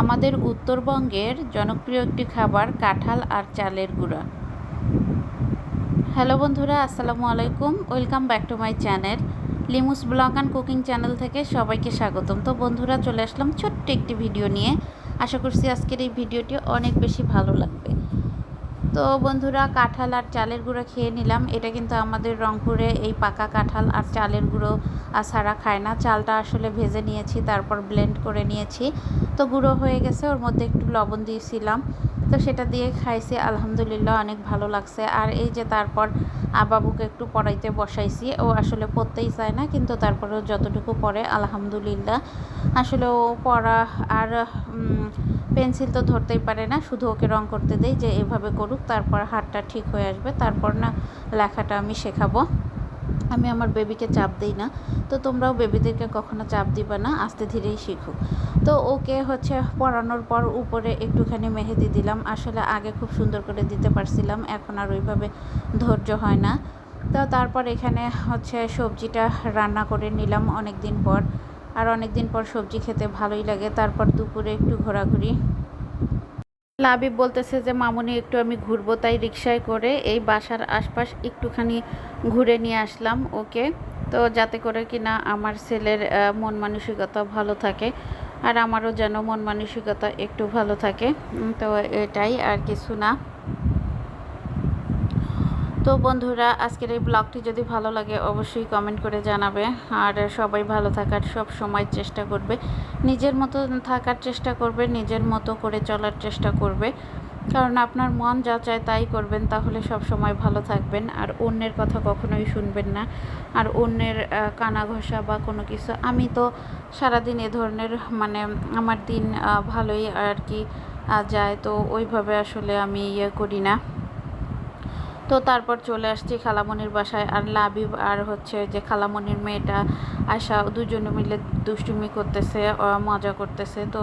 আমাদের উত্তরবঙ্গের জনপ্রিয় একটি খাবার কাঁঠাল আর চালের গুঁড়া। হ্যালো বন্ধুরা, আসসালামু আলাইকুম। Welcome back to my channel Limus blog and cooking channel থেকে সবাইকে স্বাগতম। তো বন্ধুরা, চলে আসলাম ছোট্ট একটি ভিডিও নিয়ে। আশা করছি আজকের এই ভিডিওটি অনেক বেশি ভালো লাগবে। তো বন্ধুরা, কাঁঠাল আর চালের গুঁড়ো খেয়ে নিলাম। এটা কিন্তু আমাদের রংপুরে এই পাকা কাঁঠাল আর চালের গুঁড়ো ছাড়া খায় না। চালটা আসলে ভেজে নিয়েছি, তারপর ব্লেন্ড করে নিয়েছি। তো গুঁড়ো হয়ে গেছে, ওর মধ্যে একটু লবণ দিয়েছিলাম। তো সেটা দিয়ে খাইছি, আলহামদুলিল্লাহ অনেক ভালো লাগছে। আর এই যে তারপর বাবুকে একটু পড়াইতে বসাইছি, ও আসলে পড়তেই চায় না, কিন্তু তারপরেও যতটুকু পড়ে আলহামদুলিল্লাহ। আসলে ও পড়া আর পেন্সিল তো ধরতেই পারে না, শুধু ওকে রং করতে দেই যে এভাবে করুক, তারপর হাতটা ঠিক হয়ে আসবে, তারপর না লেখাটা আমি শেখাবো। আমি আমার বেবিকে চাপ দিই না। তো তোমরাও বেবিদেরকে কখনো চাপ দিবে না, আস্তে ধীরেই শিখুক। তো ওকে হচ্ছে পড়ানোর পর উপরে একটুখানি মেহেদি দিলাম। আসলে আগে খুব সুন্দর করে দিতে পারছিলাম, এখন আর ওইভাবে ধৈর্য হয় না। তো তারপর এখানে হচ্ছে সবজিটা রান্না করে নিলাম অনেক দিন পর। আর অনেক দিন পর সবজি খেতে ভালোই লাগে। তারপর দুপুরে একটু ঘোরাঘুরি। লাবিব বলতেছে যে, মামুনি, একটু আমি ঘুরবো। তাই রিক্সায় করে এই বাসার আশপাশ একটুখানি ঘুরে নিয়ে আসলাম ওকে। তো যাতে করে কিনা আমার ছেলের মন মানসিকতা ভালো থাকে আর আমারও যেন মন মানসিকতা একটু ভালো থাকে। তো এটাই আর কিছু না। তো বন্ধুরা, আজকের এই ব্লগটি যদি ভালো লাগে, অবশ্যই কমেন্ট করে জানাবে। আর সবাই ভালো থাকার সব সময় চেষ্টা করবে। নিজের মতো থাকার চেষ্টা করবে, নিজের মতো করে চলার চেষ্টা করবে। কারণ আপনার মন যা চায় তাই করবেন, তাহলে সব সময় ভালো থাকবেন। আর অন্যের কথা কখনোই শুনবেন না। আর অন্যের কানা ঘষা বা কোনো কিছু, আমি তো সারাদিন এ ধরনের মানে আমার দিন ভালোই আর কি যায়। তো ওইভাবে আসলে আমি ইয়ে করি না। তো তারপর চলে আসছি খালামণির বাসায়। আর লাবিব আর হচ্ছে যে খালামণির মেয়েটা আশা দুজনে মিলে দুষ্টুমি করতেছে মজা করতেছে। তো